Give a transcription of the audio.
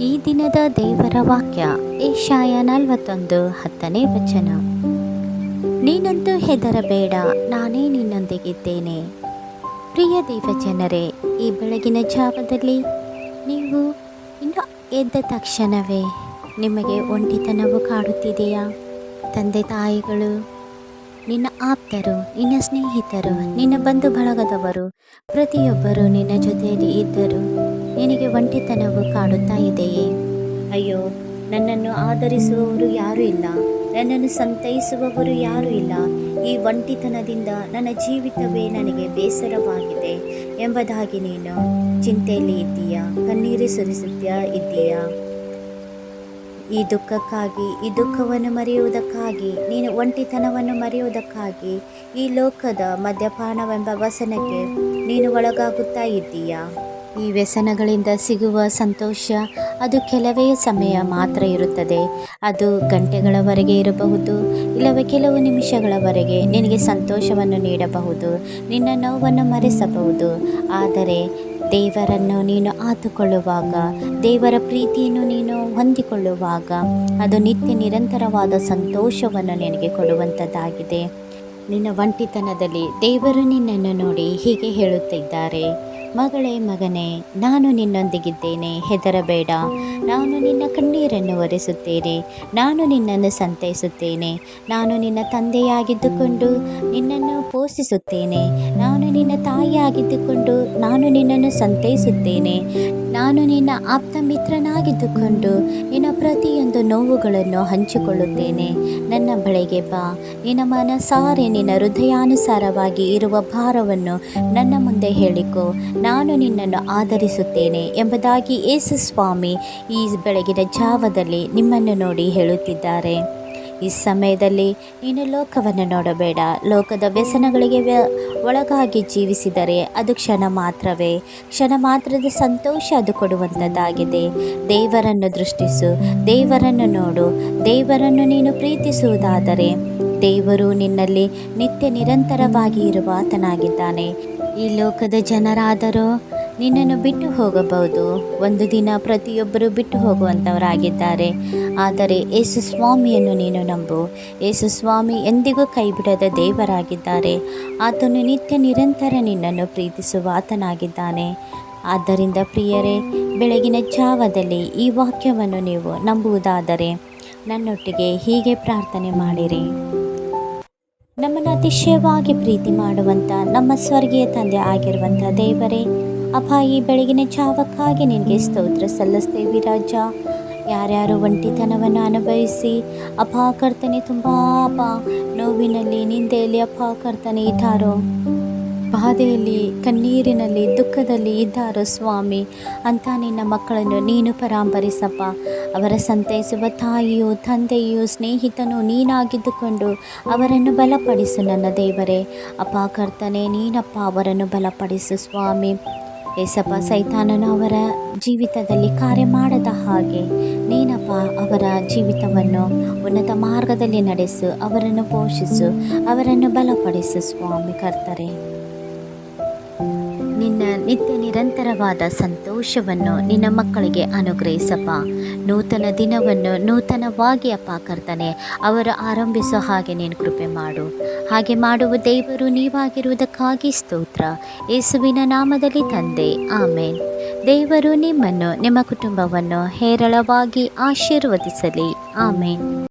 ಈ ದಿನದ ದೇವರ ವಾಕ್ಯ, ಏಷಾಯ ನಲವತ್ತೊಂದು, ಹತ್ತನೇ ವಚನ. ನೀನಂತೂ ಹೆದರಬೇಡ, ನಾನೇ ನಿನ್ನೊಂದಿಗಿದ್ದೇನೆ. ಪ್ರಿಯ ದೇವಜನರೇ, ಈ ಬೆಳಗಿನ ಜಾವದಲ್ಲಿ ನೀವು ಇನ್ನು ಎದ್ದ ತಕ್ಷಣವೇ ನಿಮಗೆ ಒಂಟಿತನವು ಕಾಡುತ್ತಿದೆಯಾ? ತಂದೆ ತಾಯಿಗಳು, ನಿನ್ನ ಆಪ್ತರು, ನಿನ್ನ ಸ್ನೇಹಿತರು, ನಿನ್ನ ಬಂಧು ಬಳಗದವರು, ಪ್ರತಿಯೊಬ್ಬರು ನಿನ್ನ ಜೊತೆಯಲ್ಲಿ ಇದ್ದರು. ನಿನಗೆ ಒಂಟಿತನವು ಕಾಡುತ್ತಾ ಇದೆಯೇ? ಅಯ್ಯೋ, ನನ್ನನ್ನು ಆಧರಿಸುವವರು ಯಾರೂ ಇಲ್ಲ. ನನ್ನನ್ನು ಸಂತೈಸುವವರು ಯಾರೂ ಇಲ್ಲ. ಈ ಒಂಟಿತನದಿಂದ ನನ್ನ ಜೀವಿತವೇ ನನಗೆ ಬೇಸರವಾಗಿದೆ ಎಂಬುದಾಗಿ ನೀನು ಚಿಂತೆಯಲ್ಲಿ ಇದ್ದೀಯಾ, ಕಣ್ಣೀರು ಸುರಿಸುತ್ತಾ ಇದ್ದೀಯಾ. ಈ ದುಃಖಕ್ಕಾಗಿ, ಈ ದುಃಖವನ್ನು ಮರೆಯುವುದಕ್ಕಾಗಿ, ನೀನು ಒಂಟಿತನವನ್ನು ಮರೆಯುವುದಕ್ಕಾಗಿ ಈ ಲೋಕದ ಮದ್ಯಪಾನವೆಂಬ ವಸನಕ್ಕೆ ನೀನು ಒಳಗಾಗುತ್ತಾ ಇದ್ದೀಯಾ? ಈ ವ್ಯಸನಗಳಿಂದ ಸಿಗುವ ಸಂತೋಷ ಅದು ಕೆಲವೇ ಸಮಯ ಮಾತ್ರ ಇರುತ್ತದೆ. ಅದು ಗಂಟೆಗಳವರೆಗೆ ಇರಬಹುದು, ಇಲ್ಲವೇ ಕೆಲವು ನಿಮಿಷಗಳವರೆಗೆ ನಿನಗೆ ಸಂತೋಷವನ್ನು ನೀಡಬಹುದು, ನಿನ್ನ ನೋವನ್ನು ಮರೆಸಬಹುದು. ಆದರೆ ದೇವರನ್ನು ನೀನು ಆತುಕೊಳ್ಳುವಾಗ, ದೇವರ ಪ್ರೀತಿಯನ್ನು ನೀನು ಹೊಂದಿಕೊಳ್ಳುವಾಗ, ಅದು ನಿತ್ಯ ನಿರಂತರವಾದ ಸಂತೋಷವನ್ನು ನಿನಗೆ ಕೊಡುವಂಥದ್ದಾಗಿದೆ ನಿನ್ನ ಒಂಟಿತನದಲ್ಲಿ ದೇವರು ನಿನ್ನನ್ನು ನೋಡಿ ಹೀಗೆ ಹೇಳುತ್ತಿದ್ದಾರೆ. ಮಗಳೇ ಮಗನೇ, ನಾನು ನಿನ್ನೊಂದಿಗಿದ್ದೇನೆ, ಹೆದರಬೇಡ. ನಾನು ನಿನ್ನ ಕಣ್ಣೀರನ್ನು ಒರೆಸುತ್ತೇನೆ, ನಾನು ನಿನ್ನನ್ನು ಸಂತೈಸುತ್ತೇನೆ. ನಾನು ನಿನ್ನ ತಂದೆಯಾಗಿದ್ದುಕೊಂಡು ನಿನ್ನನ್ನು ಪೋಷಿಸುತ್ತೇನೆ. ನಾನು ನಿನ್ನ ತಾಯಿಯಾಗಿದ್ದುಕೊಂಡು ನಾನು ನಿನ್ನನ್ನು ಸಂತೈಸುತ್ತೇನೆ. ನಾನು ನಿನ್ನ ಆಪ್ತ ಮಿತ್ರನಾಗಿದ್ದುಕೊಂಡು ನಿನ್ನ ಪ್ರತಿಯೊಂದು ನೋವುಗಳನ್ನು ಹಂಚಿಕೊಳ್ಳುತ್ತೇನೆ. ನನ್ನ ಬಳಿಗೆ ಬಾ. ನಿನ್ನ ಮನಸಾರೆ ನಿನ್ನ ಹೃದಯಾನುಸಾರವಾಗಿ ಇರುವ ಭಾರವನ್ನು ನನ್ನ ಮುಂದೆ ಹೇಳಿಕೊ. ನಾನು ನಿನ್ನನ್ನು ಆಧರಿಸುತ್ತೇನೆ ಎಂಬುದಾಗಿ ಯೇಸು ಸ್ವಾಮಿ ಈ ಬೆಳಗಿನ ಜಾವದಲ್ಲಿ ನಿಮ್ಮನ್ನು ನೋಡಿ ಹೇಳುತ್ತಿದ್ದಾರೆ. ಈ ಸಮಯದಲ್ಲಿ ನೀನು ಲೋಕವನ್ನು ನೋಡಬೇಡ. ಲೋಕದ ವ್ಯಸನಗಳಿಗೆ ವ್ಯ ಒಳಗಾಗಿ ಜೀವಿಸಿದರೆ ಅದು ಕ್ಷಣ ಮಾತ್ರವೇ. ಕ್ಷಣ ಮಾತ್ರದ ಸಂತೋಷ ಅದು ಕೊಡುವಂಥದ್ದಾಗಿದೆ. ದೇವರನ್ನು ದೃಷ್ಟಿಸು, ದೇವರನ್ನು ನೋಡು, ದೇವರನ್ನು ನೀನು ಪ್ರೀತಿಸುವುದಾದರೆ. ದೇವರು ನಿನ್ನಲ್ಲಿ ನಿತ್ಯ ನಿರಂತರವಾಗಿ ಇರುವ ಆತನಾಗಿದ್ದಾನೆ. ಈ ಲೋಕದ ಜನರಾದರೂ ನಿನ್ನನ್ನು ಬಿಟ್ಟು ಹೋಗಬಹುದು. ಒಂದು ದಿನ ಪ್ರತಿಯೊಬ್ಬರು ಬಿಟ್ಟು ಹೋಗುವಂಥವರಾಗಿದ್ದಾರೆ ಆದರೆ ಯೇಸು ಸ್ವಾಮಿಯನ್ನು ನೀನು ನಂಬು. ಯೇಸು ಸ್ವಾಮಿ ಎಂದಿಗೂ ಕೈಬಿಡದ ದೇವರಾಗಿದ್ದಾರೆ. ಆತನು ನಿತ್ಯ ನಿರಂತರ ನಿನ್ನನ್ನು ಪ್ರೀತಿಸುವ ಆತನಾಗಿದ್ದಾನೆ. ಆದ್ದರಿಂದ ಪ್ರಿಯರೇ, ಬೆಳಗಿನ ಜಾವದಲ್ಲಿ ಈ ವಾಕ್ಯವನ್ನು ನೀವು ನಂಬುವುದಾದರೆ ನನ್ನೊಟ್ಟಿಗೆ ಹೀಗೆ ಪ್ರಾರ್ಥನೆ ಮಾಡಿರಿ. ನಮ್ಮನ್ನು ಅತಿಶಯವಾಗಿ ಪ್ರೀತಿ ಮಾಡುವಂಥ ನಮ್ಮ ಸ್ವರ್ಗೀಯ ತಂದೆ ಆಗಿರುವಂಥ ದೇವರೇ ಅಪ್ಪ, ಈ ಬೆಳಗಿನ ಜಾವಕ್ಕಾಗಿ ನಿನಗೆ ಸ್ತೋತ್ರ ಸಲ್ಲಿಸ್ತೇವಿ ರಾಜ. ಯಾರ್ಯಾರು ಒಂಟಿತನವನ್ನು ಅನುಭವಿಸಿ, ಅಪ್ಪ, ಕರ್ತನೆ, ತುಂಬ ಅಪ್ಪ, ನೋವಿನಲ್ಲಿ, ನಿಂದೆಯಲ್ಲಿ ಅಪ್ಪ, ಕರ್ತನೆ ಇದ್ದಾರೋ? ಬಾಧೆಯಲ್ಲಿ, ಕಣ್ಣೀರಿನಲ್ಲಿ, ದುಃಖದಲ್ಲಿ ಇದ್ದಾರೋ ಸ್ವಾಮಿ? ಅಂತ ನಿನ್ನ ಮಕ್ಕಳನ್ನು ನೀನು ಪರಾಂಬರಿಸಪ್ಪ. ಅವರ ಸಂತೈಸುವ ತಾಯಿಯು, ತಂದೆಯು, ಸ್ನೇಹಿತನು ನೀನಾಗಿದ್ದುಕೊಂಡು ಅವರನ್ನು ಬಲಪಡಿಸು ನನ್ನ ದೇವರೇ. ಅಪ್ಪ, ಕರ್ತನೆ, ನೀನಪ್ಪ, ಅವರನ್ನು ಬಲಪಡಿಸು ಸ್ವಾಮಿ. ಏಸಪ್ಪ, ಸೈತಾನನು ಅವರ ಜೀವಿತದಲ್ಲಿ ಕಾರ್ಯ ಮಾಡದ ಹಾಗೆ ನೀನಪ್ಪ ಅವರ ಜೀವಿತವನ್ನು ಉನ್ನತ ಮಾರ್ಗದಲ್ಲಿ ನಡೆಸು, ಅವರನ್ನು ಪೋಷಿಸು, ಅವರನ್ನು ಬಲಪಡಿಸು, ಸ್ವಾಮಿ ಕರ್ತರೆ. ನಿನ್ನ ನಿತ್ಯ ನಿರಂತರವಾದ ಸಂತೋಷವನ್ನು ನಿನ್ನ ಮಕ್ಕಳಿಗೆ ಅನುಗ್ರಹಿಸಪ್ಪ. ನೂತನ ದಿನವನ್ನು ನೂತನವಾಗಿ ಅಪ್ಪ ಕರ್ತನೆ, ಅವರು ಆರಂಭಿಸೋ ಹಾಗೆ ನೀನು ಕೃಪೆ ಮಾಡು. ಹಾಗೆ ಮಾಡುವ ದೇವರು ನೀವಾಗಿರುವುದಕ್ಕಾಗಿ ಸ್ತೋತ್ರ. ಯೇಸುವಿನ ನಾಮದಲ್ಲಿ ತಂದೆ. ಆಮೇನ್. ದೇವರು ನಿಮ್ಮನ್ನು, ನಿಮ್ಮ ಕುಟುಂಬವನ್ನು ಹೇರಳವಾಗಿ ಆಶೀರ್ವದಿಸಲಿ. ಆಮೇನ್.